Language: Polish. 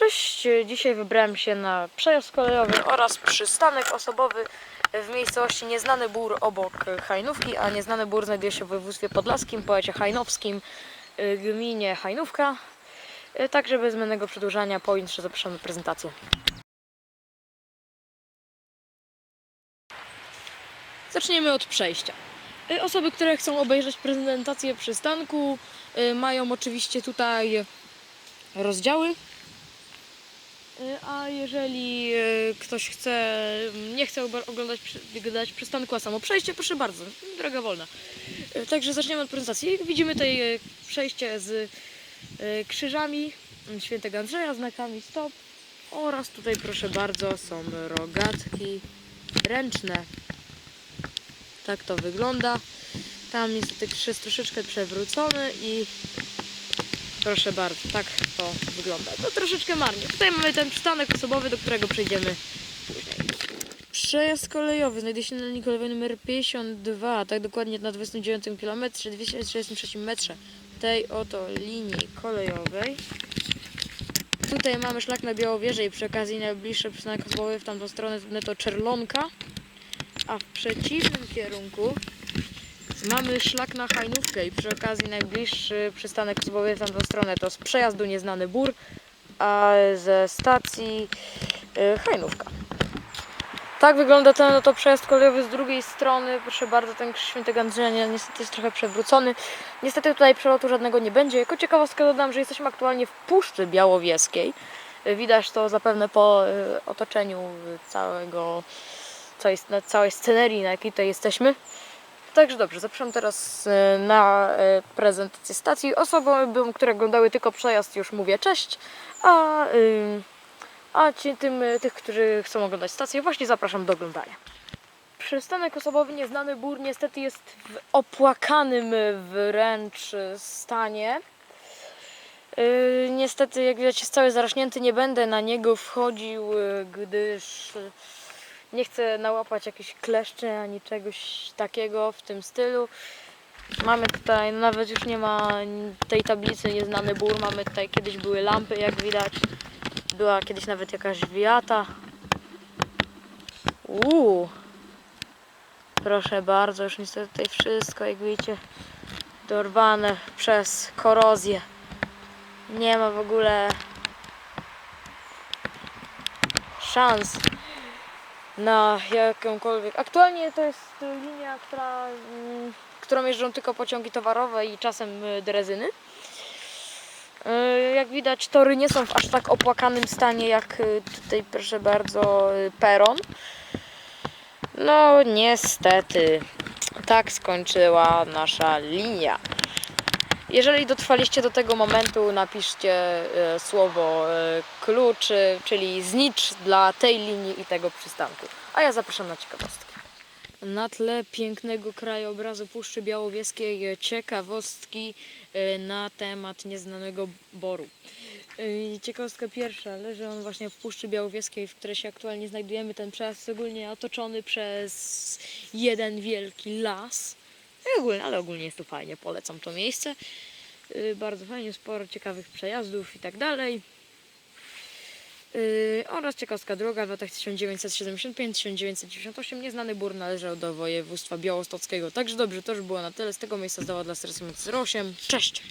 Cześć, dzisiaj wybrałem się na przejazd kolejowy oraz przystanek osobowy w miejscowości Nieznany Bór obok Hajnówki, a Nieznany Bór znajduje się w województwie podlaskim, powiecie hajnowskim, y, gminie Hajnówka. Y, Także bez zbędnego przedłużania po intrze zapraszamy prezentację. Zaczniemy od przejścia. Y, Osoby, które chcą obejrzeć prezentację przystanku mają oczywiście tutaj rozdziały. Y, A jeżeli y, ktoś chce, nie chce oglądać, oglądać przystanku, a samo przejście, proszę bardzo, droga wolna. Y, Także zaczniemy od prezentacji. Widzimy tutaj przejście z krzyżami świętego Andrzeja, znakami stop oraz tutaj proszę bardzo są rogatki ręczne. Tak to wygląda. Tam niestety krzyż troszeczkę przewrócony i Proszę bardzo, tak to wygląda. To troszeczkę marnie. Tutaj mamy ten przystanek osobowy, do którego przejdziemy później. Przejazd kolejowy znajduje się na linii kolejowej numer 52, tak dokładnie na 29 km, 233 metrze tej oto linii kolejowej. Tutaj mamy szlak na Białowieżę i przy okazji najbliższy przystanek osobowy w tamtą stronę to Czerlonka, a w przeciwnym kierunku Mamy szlak na Hajnówkę i przy okazji najbliższy przystanek osobowy w tamtą stronę to z przejazdu Nieznany Bór, a ze stacji y, Hajnówka. Tak wygląda ten oto przejazd kolejowy z drugiej strony. Proszę bardzo, ten krzyż świętego Andrzeja ni- niestety jest trochę przewrócony. Niestety tutaj przelotu żadnego nie będzie. Jako ciekawostkę dodam, że jesteśmy aktualnie w Puszczy Białowieskiej. Widać to zapewne po y, otoczeniu całego, całej, całej scenerii, na jakiej tutaj jesteśmy. Także dobrze, zapraszam teraz e, na e, prezentację stacji. Osobom, które oglądały tylko przejazd, już mówię cześć, a, ym, a ci, tym, tych, którzy chcą oglądać stację, właśnie zapraszam do oglądania. Przystanek osobowy Nieznany Bór niestety jest w opłakanym wręcz stanie. Niestety, jak widać, jest cały zaraśnięty. Nie będę na niego wchodził, gdyż nie chcę nałapać jakichś kleszczy ani czegoś takiego w tym stylu. Mamy tutaj, nawet już nie ma tej tablicy Nieznany Bór. Mamy tutaj, kiedyś były lampy, jak widać. Była kiedyś nawet jakaś wiata. Uuu. Proszę bardzo, już niestety tutaj wszystko, jak widzicie, dorwane przez korozję. Nie ma w ogóle szans na jakąkolwiek. Aktualnie to jest linia, która, mm, którą jeżdżą tylko pociągi towarowe i czasem y, drezyny. Y, Jak widać, tory nie są w aż tak opłakanym stanie jak y, tutaj, proszę bardzo, y, peron. No, niestety, tak skończyła nasza linia. Jeżeli dotrwaliście do tego momentu, napiszcie e, słowo e, klucz, e, czyli znicz dla tej linii i tego przystanku. A ja zapraszam na ciekawostki. Na tle pięknego krajobrazu Puszczy Białowieskiej ciekawostki na temat nieznanego boru. Ciekawostka pierwsza. Leży on właśnie w Puszczy Białowieskiej, w której się aktualnie znajdujemy. Ten przejazd ogólnie otoczony przez jeden wielki las. Ogólnie, ale ogólnie jest to fajnie, polecam to miejsce. Yy, bardzo fajnie, sporo ciekawych przejazdów i tak dalej. Yy, oraz ciekawska droga w latach 1975-1998 nieznany bór należał do województwa białostockiego. Także dobrze, to już było na tyle. Z tego miejsca zdała dla serca 08. Cześć!